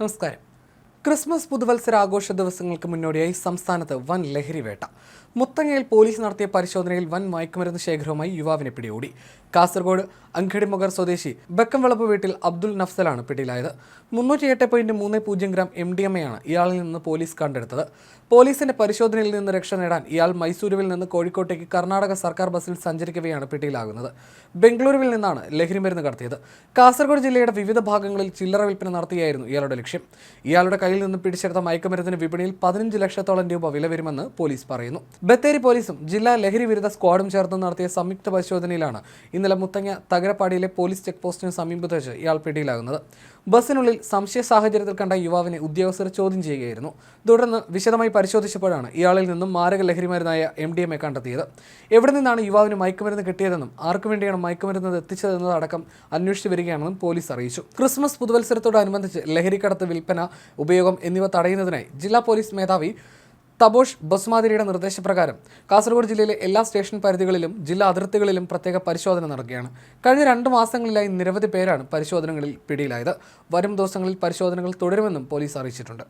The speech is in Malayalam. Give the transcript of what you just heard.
നമസ്കാരം. ക്രിസ്മസ് പുതുവത്സരാഘോഷ ദിവസങ്ങൾക്ക് മുന്നോടിയായി സംസ്ഥാനത്ത് വൻ ലഹരി വേട്ട. മുത്തങ്ങയിൽ പോലീസ് നടത്തിയ പരിശോധനയിൽ വൻ മയക്കുമരുന്ന് ശേഖരവുമായി യുവാവിനെ പിടികൂടി. കാസർഗോഡ് അങ്കടിമുഗർ സ്വദേശി ബക്കംവളപ്പ് വീട്ടിൽ അബ്ദുൽ നഫ്സലാണ് പിടിയിലായത്. മുന്നൂറ്റി എട്ട് പോയിന്റ് മൂന്ന് പൂജ്യം ഗ്രാം എം ഡി എം എയാണ് ഇയാളിൽ നിന്ന് പോലീസ് കണ്ടെടുത്തത്. പോലീസിന്റെ പരിശോധനയിൽ നിന്ന് രക്ഷ നേടാൻ ഇയാൾ മൈസൂരുവിൽ നിന്ന് കോഴിക്കോട്ടേക്ക് കർണാടക സർക്കാർ ബസ്സിൽ സഞ്ചരിക്കവെയാണ് പിടിയിലാകുന്നത്. ബംഗളൂരുവിൽ നിന്നാണ് ലഹരി മരുന്ന് കടത്തിയത്. കാസർഗോഡ് ജില്ലയുടെ വിവിധ ഭാഗങ്ങളിൽ ചില്ലറ വിൽപ്പന നടത്തിയായിരുന്നു ഇയാളുടെ ലക്ഷ്യം. ഇയാളുടെ കയ്യിൽ നിന്ന് പിടിച്ചെടുത്ത മയക്കുമരുന്നിന് വിപണിയിൽ പതിനഞ്ച് ലക്ഷത്തോളം രൂപ വില വരുമെന്ന് പോലീസ് പറയുന്നു. ബത്തേരി പോലീസും ജില്ലാ ലഹരി വിരുദ്ധ സ്ക്വാഡും ചേർന്ന് നടത്തിയ സംയുക്ത പരിശോധനയിലാണ് ഇന്നലെ മുത്തങ്ങ തകരപ്പാടിയിലെ പോലീസ് ചെക്ക് പോസ്റ്റിന് സമീപത്ത് വെച്ച് ഇയാൾ പിടിയിലാകുന്നത്. ബസ്സിനുള്ളിൽ സംശയ സാഹചര്യത്തിൽ കണ്ട യുവാവിനെ ഉദ്യോഗസ്ഥർ ചോദ്യം ചെയ്യുകയായിരുന്നു. തുടർന്ന് വിശദമായി പരിശോധിച്ചപ്പോഴാണ് ഇയാളിൽ നിന്നും മാരക ലഹരിമരുന്നായ എം ഡി എം എ കണ്ടെത്തിയത്. എവിടെ നിന്നാണ് യുവാവിന് മയക്കുമരുന്ന് കിട്ടിയതെന്നും ആർക്കു വേണ്ടിയാണ് മയക്കുമരുന്ന് എത്തിച്ചതെന്നതടക്കം അന്വേഷിച്ചു വരികയാണെന്നും പോലീസ് അറിയിച്ചു. ക്രിസ്മസ് പുതുവത്സരത്തോടനുബന്ധിച്ച് ലഹരിക്കടത്ത് വിൽപ്പന ഉപയോഗം എന്നിവ തടയുന്നതിനായി ജില്ലാ പോലീസ് മേധാവി തബോഷ് ബസുമാതിരിയുടെ നിർദ്ദേശപ്രകാരം കാസർഗോഡ് ജില്ലയിലെ എല്ലാ സ്റ്റേഷൻ പരിധികളിലും ജില്ലാ അതിർത്തികളിലും പ്രത്യേക പരിശോധന നടക്കുകയാണ്. കഴിഞ്ഞ രണ്ട് മാസങ്ങളിലായി നിരവധി പേരാണ് പരിശോധനകളിൽ പിടിയിലായത്. വരും ദിവസങ്ങളിൽ പരിശോധനകൾ തുടരുമെന്നും പോലീസ് അറിയിച്ചിട്ടുണ്ട്.